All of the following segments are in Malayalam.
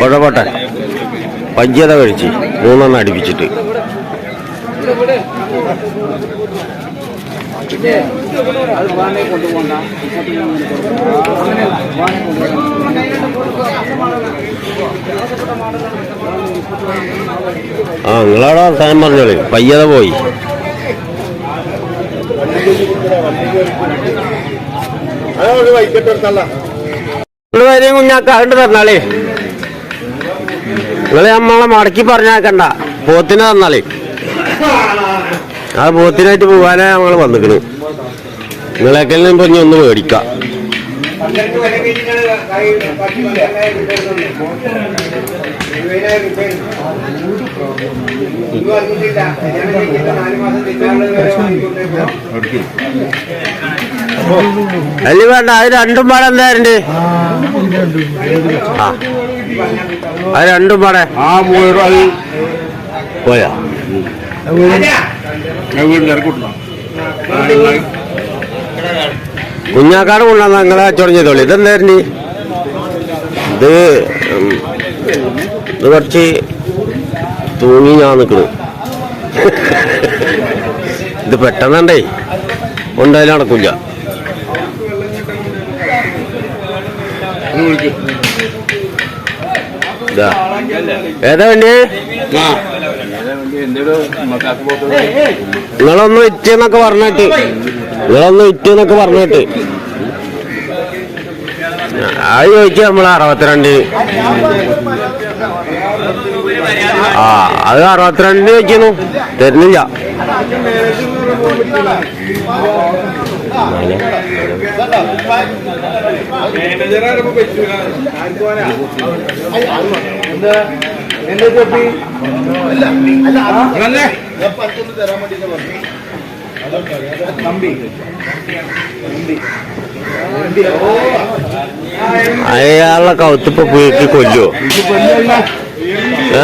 ആ പോട്ടെ പോട്ടെ പഞ്ചത കഴിച്ച് മൂന്നെണ്ണം അടുപ്പിച്ചിട്ട്. ആ നിങ്ങളവിടെ സാധനം പറഞ്ഞോളി പയ്യത പോയി. വരെയും കുഞ്ഞാക്ക അങ്ങോട്ട് തന്നാളേ. നിങ്ങൾ നമ്മളെ മടക്കി പറഞ്ഞാക്കണ്ട. പോത്തിനെ തന്നാലേ. ആ പോത്തിനായിട്ട് പോകാനാ ഞങ്ങൾ നിങ്ങളെക്കൽ നിന്ന് പറഞ്ഞ് ഒന്ന് മേടിക്കാം. അല്ല വേണ്ട അത് രണ്ടും പാടെന്തായിരുന്നു അത് രണ്ടും പാടെ. ആ മൂവായിരം അത് പോയാ. കുഞ്ഞാക്കാട് കൊണ്ടാന്ന് നിങ്ങളെ കച്ചവടം ചെയ്തോളി. ഇതെന്തായിരുന്നു? ഇത് ഇത് കുറച്ച് തൂങ്ങി ഞാൻ നിൽക്കണ് ഇത് പെട്ടെന്നുണ്ടേ. ഉണ്ടായാലും നടക്കില്ല ഏതാ വണ്ടി നിങ്ങളൊന്ന് വിറ്റെന്നൊക്കെ പറഞ്ഞിട്ട്. നിങ്ങളൊന്ന് വിറ്റെന്നൊക്കെ പറഞ്ഞിട്ട്. അത് ചോദിച്ചു നമ്മൾ അറുപത്തിരണ്ട്. ആ അത് അറുപത്തിരണ്ട് ചോദിക്കുന്നു. തരുന്നില്ല. അയാളെ കൗത്തിപ്പോ പോയിട്ട് കൊല്ലുവോ? ഏ?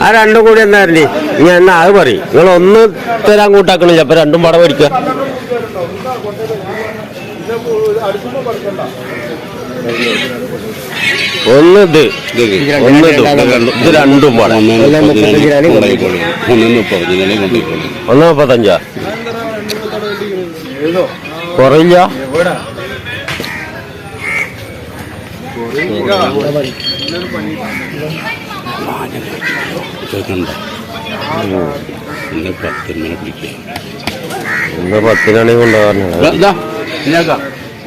ആ രണ്ടും കൂടി എന്നായിരുന്നേ ഞാൻ എന്നാ അത് പറയും. നിങ്ങൾ ഒന്ന് തരാൻ കൂട്ടാക്കണില്ല അപ്പൊ രണ്ടും പടം പഠിക്കുക ഒന്ന് ഇത് ഒന്ന് ഇത് രണ്ടും പടം. ഒന്ന് മുപ്പത്തഞ്ചാ കുറയില്ല കേൾക്കണ്ട ഇന്ന് പത്ത് മണി പിടിക്കുക ഇന്ന് പത്തിനാണെങ്കിൽ കൊണ്ടുപോകാറുണ്ട് ഇതാ ഇഞ്ഞാക്ക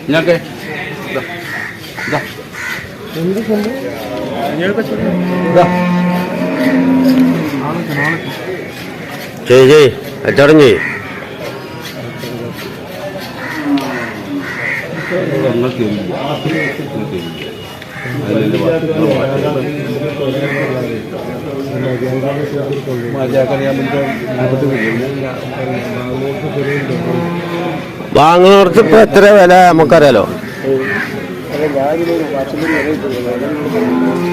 ഇഞ്ഞാക്കെ ചെയ് ചെയ് കച്ചവടം വാങ്ങുന്നിടത്ത് ഇപ്പൊ എത്ര വില നമുക്കറിയാലോ?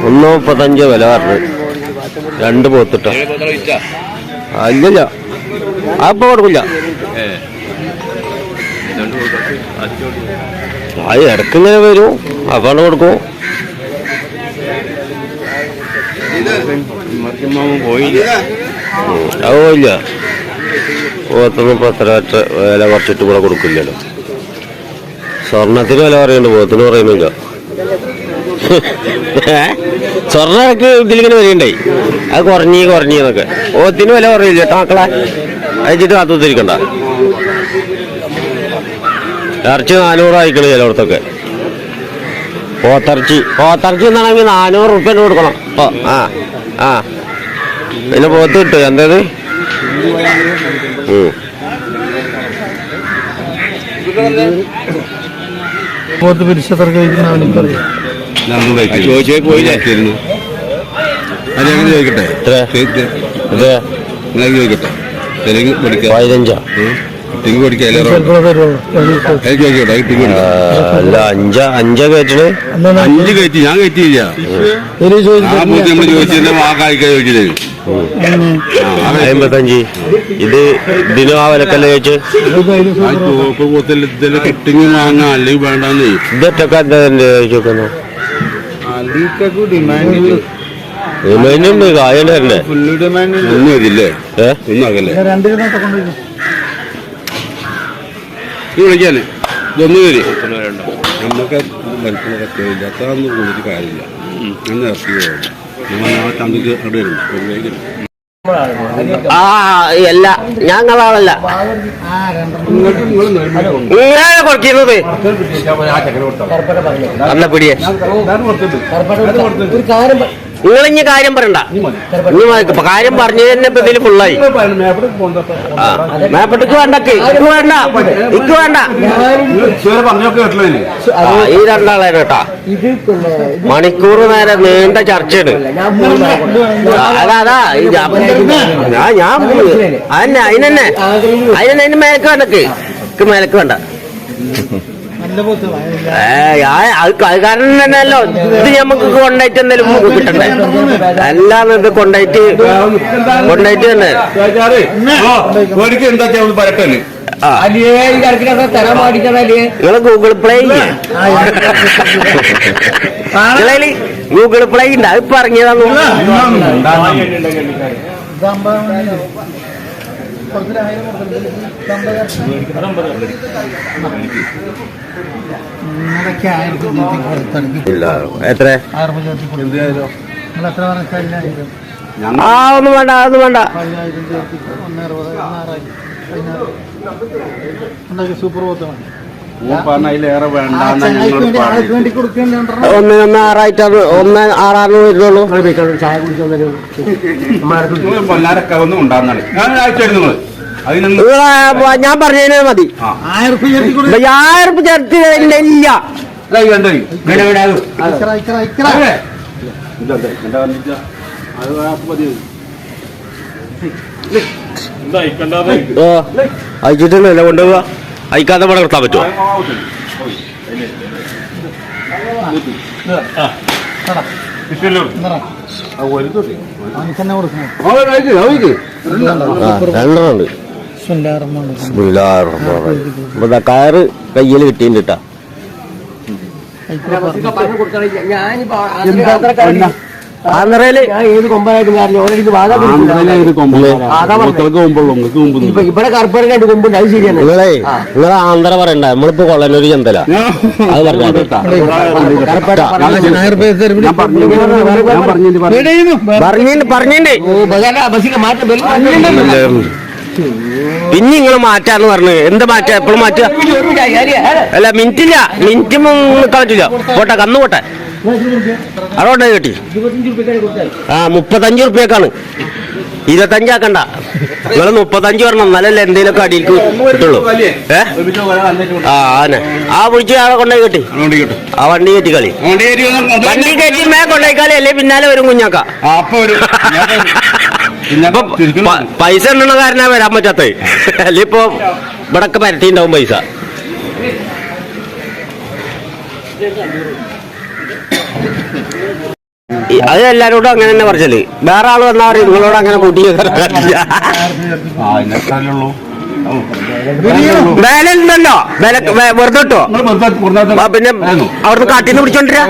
ഒന്ന് മുപ്പത്തഞ്ച് വില പറഞ്ഞു. രണ്ട് പോത്തിട്ട. അല്ലല്ല അപ്പൊ കൊടുക്കില്ല. അത് ഇടക്കിങ്ങനെ വരും. അപ്പാണ്ട് കൊടുക്കും. പോയില്ല അത് പോയില്ല അത്ര അത്ര വില കുറച്ചിട്ട് കൂടെ കൊടുക്കില്ലല്ലോ. സ്വർണത്തിന് വില പറയുന്നുണ്ട് പോത്തിന് പറയുന്നില്ല. സ്വർണ സ്വർണക്ക് ഇതിലിങ്ങനെ വരികണ്ടായി അത് കുറഞ്ഞി കുറഞ്ഞിന്നൊക്കെ പോത്തിന് വില കുറയില്ല കേട്ടോ മക്കളെ. അയച്ചിട്ട് കാത്തുത്തിരിക്കണ്ട ഇറച്ചി നാനൂറ് അയക്കണ ചിലയിടത്തൊക്കെ. പോത്തിറച്ചി പോത്തിറച്ചി എന്നാണെങ്കിൽ നാനൂറ് റുപ്യ കൊടുക്കണം. ആ ആ. പിന്നെ പോത്ത് കിട്ടും? എന്തേത്. പോത്ത് പിരിച്ചത്ര ചോദിച്ചേ ചോദിക്കട്ടെ? ചോദിക്കട്ടെ? പതിനഞ്ചാ? അല്ല അഞ്ച അഞ്ച കയറ്റണേ അഞ്ച് കയറ്റി ഞാൻ കയറ്റിയില്ല നമ്മൾ ചോദിച്ചില്ലേ. അമ്പത്തഞ്ച്. ഇത് ഇതിനും ആ വിലക്കല്ല ചോദിച്ചു? കിട്ടിങ് വാങ്ങാം അല്ലെങ്കിൽ വേണ്ടെന്നേ. ഇതൊക്കെ എന്താ ചോദിക്കുന്നു അലിക്കൊക്കെ ഡിമാൻഡ് ഉണ്ട് ഡിമാൻഡ് ഒന്നും ഇതില്ലേ ഒന്നും ആകല്ലേ? ഇത് വിളിക്കാന്. ഇതൊന്നും വരും. നമുക്ക് വലിപ്പം ഇല്ല. അത്രയൊന്നും കൂടിയിട്ട് കാര്യമില്ല. ഞാൻ ഇറക്കി പോകണം. നമ്മൾ നാളെ ചന്തക്ക് അവിടെ വരും. ഒരു ആ അല്ല ഞങ്ങളാളല്ല ഇങ്ങനെ കൊടുക്കുന്നത് നല്ല പിടിയെ. നിങ്ങൾ ഇനി കാര്യം പറയണ്ട. ഇനി. കാര്യം പറഞ്ഞു തന്നെ ഇപ്പൊ ഇതിൽ ഫുള്ളായി മേപ്പട്ടിക്ക് വേണ്ട ഇക്ക് വേണ്ട. ഇക്ക് വേണ്ട. ഈ രണ്ടാളാണ് കേട്ടാ. മണിക്കൂർ നേരെ നീണ്ട ചർച്ചയാണ്. ആ, അതാ അതാ ഈ ഞാൻ ഞാൻ- ഞാൻ അതന്നെ അതിനെന്നെ അതിനെ അതിന് മേലക്ക് വേണ്ടക്ക്. മേലക്ക് വേണ്ട. അത് കാരണം തന്നെയല്ലോ. ഇത് നമുക്ക് കൊണ്ടായിട്ട് എന്തെങ്കിലും കിട്ടണ്ടേ അല്ലാന്ന് ഇത് കൊണ്ടായിട്ട് കൊണ്ടായിട്ട് തന്നെ. നിങ്ങൾ ഗൂഗിൾ പ്ലേ ഗൂഗിൾ പ്ലേ ഉണ്ട് അത് പറഞ്ഞതാന്നു നിങ്ങളൊക്കെ ആയിരത്തി ഇരുന്നൂറ്റി പുറത്തിറക്കി ഇല്ല എത്ര? ആ ഒന്നും വേണ്ട അതൊന്നും വേണ്ട. സൂപ്പർ പോത്ത് ഒന്ന് ഒന്ന് ആറായിട്ടാണ് ഒന്ന് ആറാറിന് വരുന്നുള്ളൂ ഒന്നും ഞാൻ പറഞ്ഞതിന് മതി. ആയിരം ചേർത്തി ഇല്ല. അയച്ചിട്ടൊന്നുമില്ല കൊണ്ടുപോവാ. അയക്കാതെ ഇവിടെ നിർത്താൻ പറ്റുമോ? രണ്ടെണ്ണുണ്ട് കയറ് കയ്യിൽ കിട്ടിയിട്ടാ കേട്ടാ ആന്ധ്രയിൽ ഏത് കൊമ്പനായിട്ടും ഇവിടെ രണ്ട് കൊമ്പുണ്ട് അത് ശരിയാണ് നിങ്ങളെ നിങ്ങളെ ആന്ധ്ര പറയണ്ട നമ്മളിപ്പോ കൊള്ളനൊരു ചന്തല അത് പറഞ്ഞേ പിന്നെ നിങ്ങൾ മാറ്റാന്ന് പറഞ്ഞു എന്ത് മാറ്റാ എപ്പോഴും മാറ്റുക അല്ല മിനിറ്റില്ല മിനിറ്റ് നിൽക്കാൻ പറ്റില്ല പോട്ടെ കന്ന് പോട്ടെ അതോട്ടെ കിട്ടി. ആ മുപ്പത്തഞ്ച് റുപ്യക്കാണ് ഇരുപത്തഞ്ചാക്കണ്ട നിങ്ങൾ മുപ്പത്തഞ്ച് പറഞ്ഞ എന്നാലല്ലേ എന്തെങ്കിലുമൊക്കെ അടിയിൽ കിട്ടുള്ളൂ. ഏ? ആ ആനെ ആ വിളിച്ച് ആളെ കൊണ്ടുപോയി കിട്ടി. ആ വണ്ടി കയറ്റി കളി. വണ്ടി കയറ്റി മേ കൊണ്ടുപോയി കളി. അല്ലേ പിന്നാലെ വരും കുഞ്ഞാക്ക. പൈസ ഉണ്ടെന്ന കാരണ വരാൻ പറ്റാത്ത അല്ലെ ഇപ്പൊ ഇവിടൊക്കെ പരത്തിണ്ടാവും പൈസ. അത് എല്ലാരോടും അങ്ങനെ തന്നെ പറച്ചൽ വേറെ ആൾ വന്നാൽ പറയും നിങ്ങളോട് അങ്ങനെ കൂട്ടി വില ഉണ്ടല്ലോ. വേല വെറുതെ ഇട്ടോ? പിന്നെ അവിടുന്ന് കാട്ടിന്ന് പിടിച്ചോണ്ടിരാ?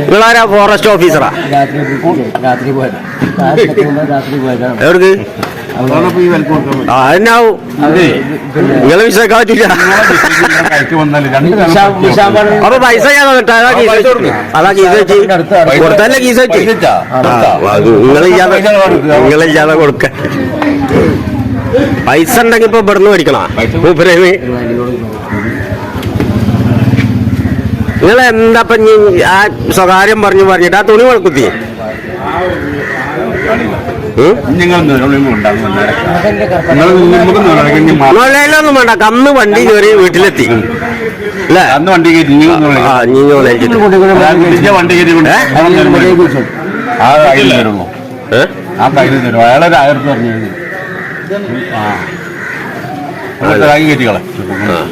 നിങ്ങളാരാ ഫോറസ്റ്റ് ഓഫീസറാ രാത്രി രാത്രി പോയതാ. രാത്രി പോയതാണ് എവിടേക്ക് നിങ്ങളെ അപ്പൊ പൈസ ഞാൻ തന്നിട്ട് അതാ കീസ് വെച്ച്. അതാ കീസ് വെച്ച്. കൊടുത്തല്ലേ കീസ് വെച്ച്. നിങ്ങളില്ലാതെ നിങ്ങളില്ലാതെ കൊടുക്ക. പൈസ ഉണ്ടെങ്കിൽ ഇപ്പൊ ഇവിടുന്ന് മേടിക്കണ? മൂപ്പരേന്ന് നിങ്ങൾ എന്താ ആ സ്വകാര്യം പറഞ്ഞു പറഞ്ഞിട്ട് ആ തുണി വളക്കുത്തി നിങ്ങൾ ഉണ്ടാകും നിങ്ങൾ നമുക്ക് നിലയ്ക്ക് മാ- മുളയിലൊന്നും വേണ്ട. കന്ന് വണ്ടി കയറി വീട്ടിലെത്തി. അല്ലേ? അന്ന് വണ്ടി കയറ്റി വണ്ടി കയറ്റി ആ കയ്യിൽ തരുള്ളൂ ആ കയ്യിൽ തരും അയാളൊരു ആയിരത്തി പറഞ്ഞു ആ. കയറ്റിക്കളെ. ആ.